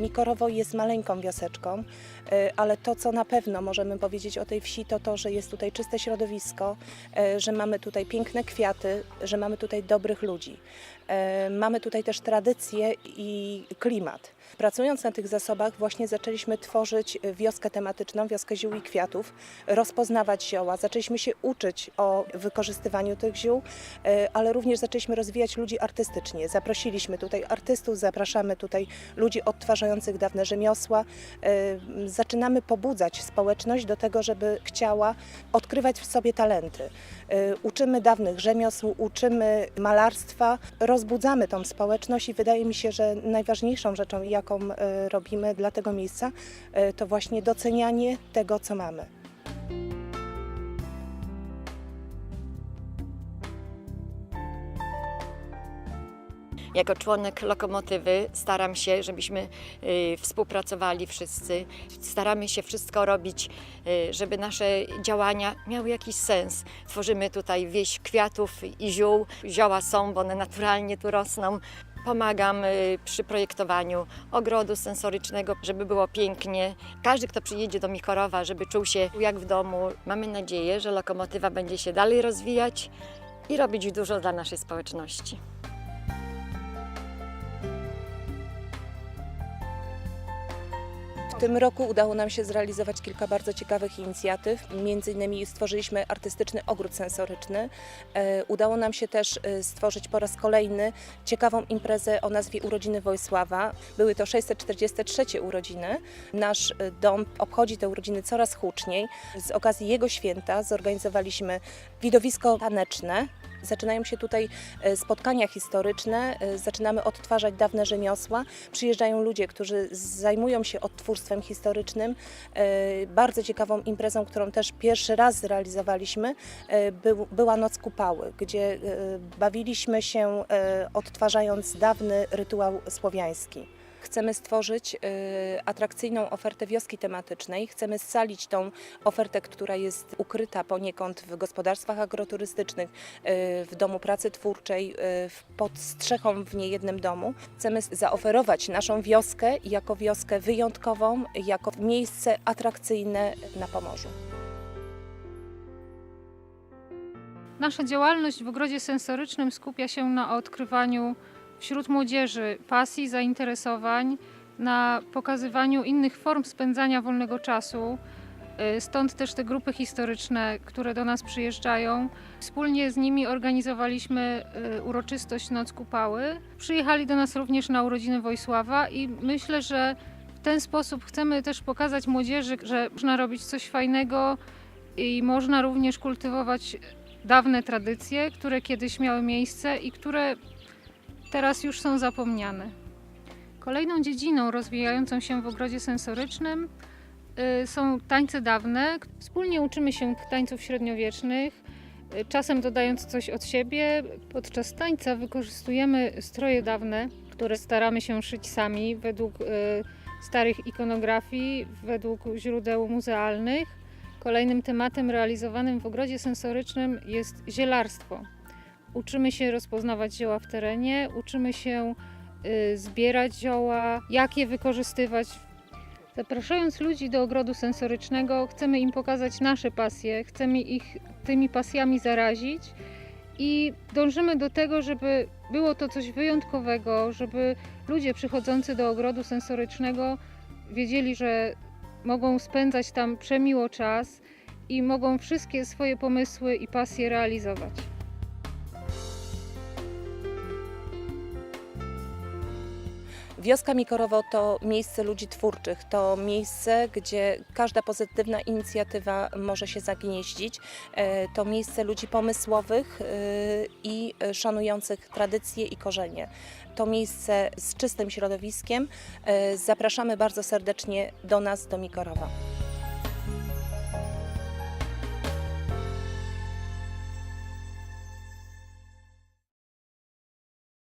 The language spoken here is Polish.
Mikorowo jest maleńką wioseczką, e, ale to, co na pewno możemy powiedzieć o tej wsi, to to, że jest tutaj czyste środowisko, e, że mamy tutaj piękne kwiaty, że mamy tutaj dobrych ludzi. E, Mamy tutaj też tradycje i klimat. Pracując na tych zasobach właśnie zaczęliśmy tworzyć wioskę tematyczną, wioskę ziół i kwiatów, rozpoznawać zioła, zaczęliśmy się uczyć o wykorzystywaniu tych ziół, ale również zaczęliśmy rozwijać ludzi artystycznie. Zaprosiliśmy tutaj artystów, zapraszamy tutaj ludzi odtwarzających dawne rzemiosła. E, Zaczynamy pobudzać społeczność do tego, żeby chciała odkrywać w sobie talenty. E, Uczymy dawnych rzemiosł, uczymy malarstwa, rozbudzamy tą społeczność i wydaje mi się, że najważniejszą rzeczą, jaką e, robimy dla tego miejsca, to właśnie docenianie tego, co mamy. Jako członek lokomotywy staram się, żebyśmy y, współpracowali wszyscy. Staramy się wszystko robić, y, żeby nasze działania miały jakiś sens. Tworzymy tutaj wieś kwiatów i ziół. Zioła są, bo one naturalnie tu rosną. Pomagam y, przy projektowaniu ogrodu sensorycznego, żeby było pięknie. Każdy, kto przyjedzie do Mikorowa, żeby czuł się jak w domu. Mamy nadzieję, że lokomotywa będzie się dalej rozwijać i robić dużo dla naszej społeczności. Tym roku udało nam się zrealizować kilka bardzo ciekawych inicjatyw. Między innymi stworzyliśmy artystyczny ogród sensoryczny. E, Udało nam się też e, stworzyć po raz kolejny ciekawą imprezę o nazwie Urodziny Wojsława. Były to 643 urodziny. Nasz e, dom obchodzi te urodziny coraz huczniej. Z okazji jego święta zorganizowaliśmy widowisko taneczne. Zaczynają się tutaj e, spotkania historyczne, e, zaczynamy odtwarzać dawne rzemiosła. Przyjeżdżają ludzie, którzy zajmują się odtwórstwem historycznym. E, Bardzo ciekawą imprezą, którą też pierwszy raz zrealizowaliśmy, był, była Noc Kupały, gdzie bawiliśmy się odtwarzając dawny rytuał słowiański. Chcemy stworzyć e, atrakcyjną ofertę wioski tematycznej. Chcemy scalić tą ofertę, która jest ukryta poniekąd w gospodarstwach agroturystycznych, e, w domu pracy twórczej, w- pod strzechą w niejednym domu. Chcemy zaoferować naszą wioskę jako wioskę wyjątkową, jako miejsce atrakcyjne na Pomorzu. Nasza działalność w ogrodzie sensorycznym skupia się na odkrywaniu wśród młodzieży pasji, zainteresowań, na pokazywaniu innych form spędzania wolnego czasu. Y, Stąd też te grupy historyczne, które do nas przyjeżdżają. Wspólnie z nimi organizowaliśmy y, uroczystość Noc Kupały. Przyjechali do nas również na urodziny Wojsława i myślę, że w ten sposób chcemy też pokazać młodzieży, że można robić coś fajnego i można również kultywować dawne tradycje, które kiedyś miały miejsce i które teraz już są zapomniane. Kolejną dziedziną rozwijającą się w ogrodzie sensorycznym y, są tańce dawne. Wspólnie uczymy się tańców średniowiecznych, y, czasem dodając coś od siebie. Podczas tańca wykorzystujemy stroje dawne, które staramy się szyć sami według y, starych ikonografii, według źródeł muzealnych. Kolejnym tematem realizowanym w ogrodzie sensorycznym jest zielarstwo. Uczymy się rozpoznawać zioła w terenie, uczymy się y, zbierać zioła, jak je wykorzystywać. Zapraszając ludzi do ogrodu sensorycznego, chcemy im pokazać nasze pasje, chcemy ich tymi pasjami zarazić i dążymy do tego, żeby było to coś wyjątkowego, żeby ludzie przychodzący do ogrodu sensorycznego wiedzieli, że mogą spędzać tam przemiło czas i mogą wszystkie swoje pomysły i pasje realizować. Wioska Mikorowo to miejsce ludzi twórczych, to miejsce, gdzie każda pozytywna inicjatywa może się zagnieździć. E, To miejsce ludzi pomysłowych e, i szanujących tradycje i korzenie. To miejsce z czystym środowiskiem. E, Zapraszamy bardzo serdecznie do nas, do Mikorowa.